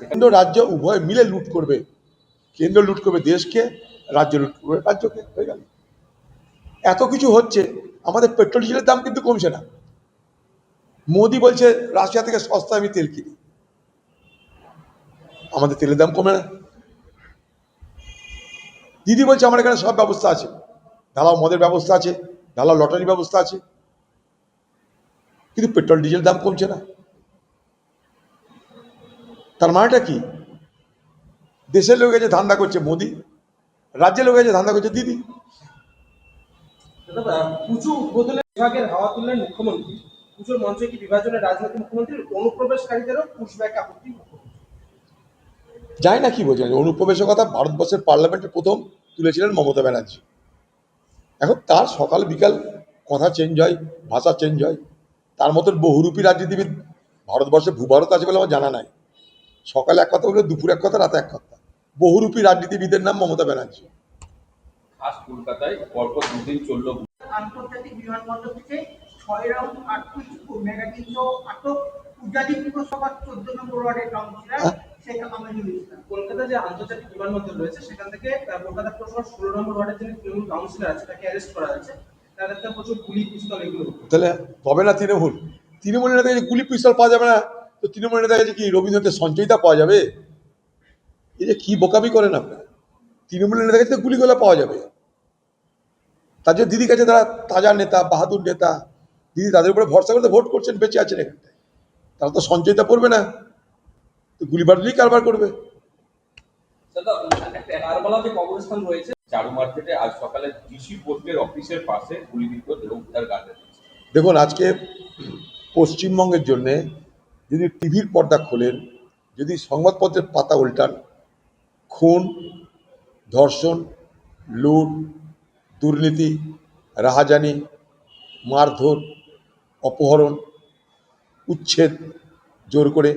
কেন্দ্র রাজ্য উভয় মিলে লুট করবে। কেন্দ্র লুট করবে দেশকে, রাজ্য লুট করবে রাজ্যকে, হয়ে গেল। এত কিছু হচ্ছে, আমাদের পেট্রোল ডিজেলের দাম কিন্তু কমছে না। মোদি বলছে, রাশিয়া থেকে সস্তা আমি তেল কিনি। আমাদের তেলের দাম কমে না। দিদি বলছে, আমার এখানে সব ব্যবস্থা আছে। ঢালাও মদের ব্যবস্থা আছে, ঢালাও লটারি ব্যবস্থা আছে। কিন্তু পেট্রোল ডিজেল দাম কমছে না। তার মানেটা কি? দেশের লোক এসে ধান্দা করছে মোদি রাজ্যের লোক এসে ধান্দা করছে দিদি। পুজো উদ্বোধনে বিভাগের হাওয়া তুললেন মুখ্যমন্ত্রী। পুজোর মঞ্চে কি বিভাজনের রাজনীতি মুখ্যমন্ত্রীর অনুপ্রবেশকারীদেরও পুশব্যাক আপত্তি জানি না কি বলছেন। অনুপ্রবেশের কথা ভারতবর্ষের পার্লামেন্টে প্রথম তুলেছিলেন মমতা ব্যানার্জি। এখন তার সকাল বিকাল কথা চেঞ্জ হয় ভাষা চেঞ্জ হয়। তার মতন বহুরূপী রাজনীতিবিদ ভারতবর্ষে ভূভারত আছে বলে আমার জানা নাই। সকালে এক কথা বলে দুপুর এক কথা রাতে এক কথা। বহুরূপী রাজনীতিবিদের নাম মমতা ব্যানার্জি। আজ কলকাতায় পরপর দুদিন চলল আন্তর্জাতিক বিমানবন্দর থেকে ছয় রাউন্ড আটত্রিশ মেগাজিনসহ আটক উজানি পুরসভার চোদ্দ নম্বর ওয়ার্ডের কাউন্সিলর হ্যাঁ? শেখ আমিনুল ইসলাম। কলকাতা যে আন্তর্জাতিক বিমানবন্দর রয়েছে সেখান থেকে আহ, কলকাতা পুরসভার ষোলো নম্বর ওয়ার্ডের যিনি তৃণমূল কাউন্সিলর আছে তাকে অ্যারেস্ট করা হয়েছে। তাদের কাছে প্রচুর গুলি পিস্তল এগুলো। তাহলে হবে না তৃণমূল? তৃণমূলের গুলি পিস্তল পাওয়া যাবে না তো তৃণমূলের নেতা কাছে কি রবীন্দ্রনাথের সঞ্চয়িতা পাওয়া যাবে? এই যে কি বোকামি করেন আপনারা? তৃণমূলের নেতা কাছে তো গুলিগুলো পাওয়া যাবে। তার জন্য দিদির কাছে তারা তাজা নেতা বাহাদুর নেতা দিদি তাদের উপরে ভরসা করে ভোট করছেন বেঁচে আছেন এখানটায় তারা তো সঞ্চয়িতা পড়বে না। তো গুলি বাড়লেই কারবার করবে। রয়েছে চারু মার্কেটে আজ সকালে পোস্টের অফিসের পাশে এবং দেখুন আজকে পশ্চিমবঙ্গের জন্যে যদি টিভির পর্দা খোলেন, যদি সংবাদপত্রের পাতা উল্টান, খুন, ধর্ষণ, লুট, দুর্নীতি, রাহাজানি, মারধর, অপহরণ, উচ্ছেদ, জোর করে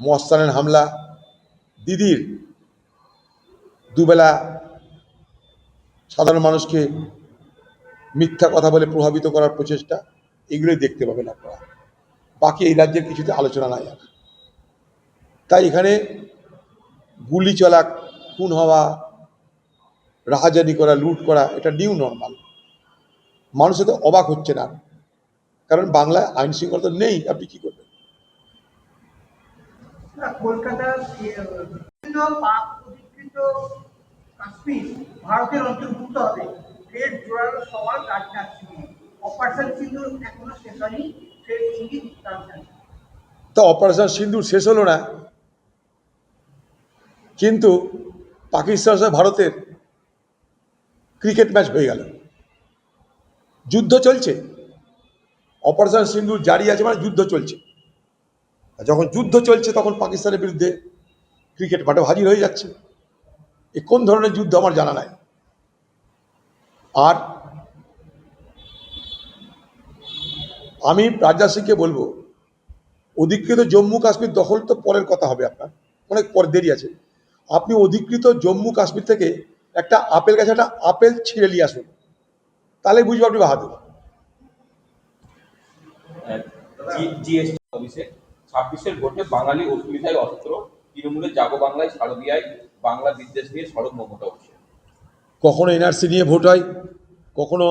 মস্তানের হামলা, দিদির দুবেলা সাধারণ মানুষকে মিথ্যা কথা বলে প্রভাবিত করার প্রচেষ্টা, এগুলোই দেখতে পাবেন আপনারা। বাকি এই রাজ্যের কিছুতে আলোচনা নাই আর। তাই এখানে গুলি চলা, খুন হওয়া, রাহাজানি করা, লুট করা, এটা নিউ নর্মাল মানুষ তো অবাক হচ্ছে না। কারণ বাংলায় আইন শৃঙ্খলা তো নেই, আপনি কি করবেন? রাজনাথ তো অপারেশন সিন্দুর শেষ হলো না। কিন্তু পাকিস্তান ভারতের ক্রিকেট ম্যাচ হয়ে গেল। যুদ্ধ চলছে। অপারেশন সিন্দুর জারি আছে মানে যুদ্ধ চলছে। যখন যুদ্ধ চলছে তখন পাকিস্তানের বিরুদ্ধে ক্রিকেট মাঠে হাজির হয়ে যাচ্ছে। এ কোন ধরনের যুদ্ধ আমার জানা নাই। আর আমি রাজনাথ সিংকে বলব অধিকৃত জম্মু কাশ্মীর দখল তো পরের কথা হবে আপনার অনেক পর দেরি আছে। আপনি অধিকৃত জম্মু কাশ্মীর থেকে একটা আপেল গাছে একটা আপেল ছিঁড়ে নিয়ে আসুন তাহলে বুঝব আপনি বাহাদুর। জিএসটি অফিসে ছাব্বিশের ভোটে বাঙালি অসুবিধায় অস্ত্র তৃণমূলের জাগো বাংলায় শারদিয়ায় বাংলা বিদ্বেষ নিয়ে সড়ক মমতা কখনো এনআরসি নিয়ে ভোট হয় কখনো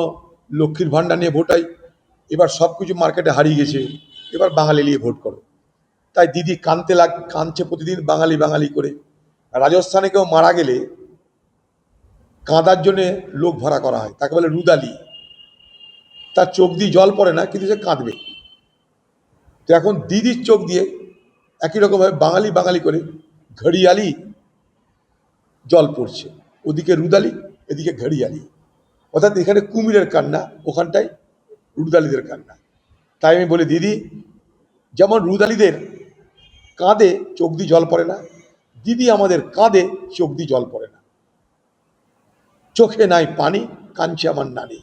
লক্ষ্মীর ভাণ্ডার নিয়ে ভোট হয় এবার সব কিছু মার্কেটে হারিয়ে গেছে, এবার বাঙালি নিয়ে ভোট করো। তাই দিদি কানতে লাগ, কাঁদছে প্রতিদিন বাঙালি বাঙালি করে। রাজস্থানে কেউ মারা গেলে কাঁদার জন্যে লোক ভাড়া করা হয়, তাকে বলে রুদালি। তার চোখ দিয়ে জল পড়ে না, কিন্তু সে কাঁদবে। তো এখন দিদির চোখ দিয়ে একই রকমভাবে বাঙালি বাঙালি করে ঘড়িয়ালি জল পড়ছে। ওদিকে রুদালি, এদিকে ঘড়িয়ালি। অর্থাৎ এখানে কুমিরের কান্না ওখানটায় রুদালিদের কান্না। তাই আমি বলি, দিদি, যেমন রুদালিদের কাঁধে চোখ দিয়ে জল পড়ে না, দিদি আমাদের কাঁধে চোখ দিয়ে জল পড়ে না। চোখে নাই পানি, কাঞ্চে আমার নারী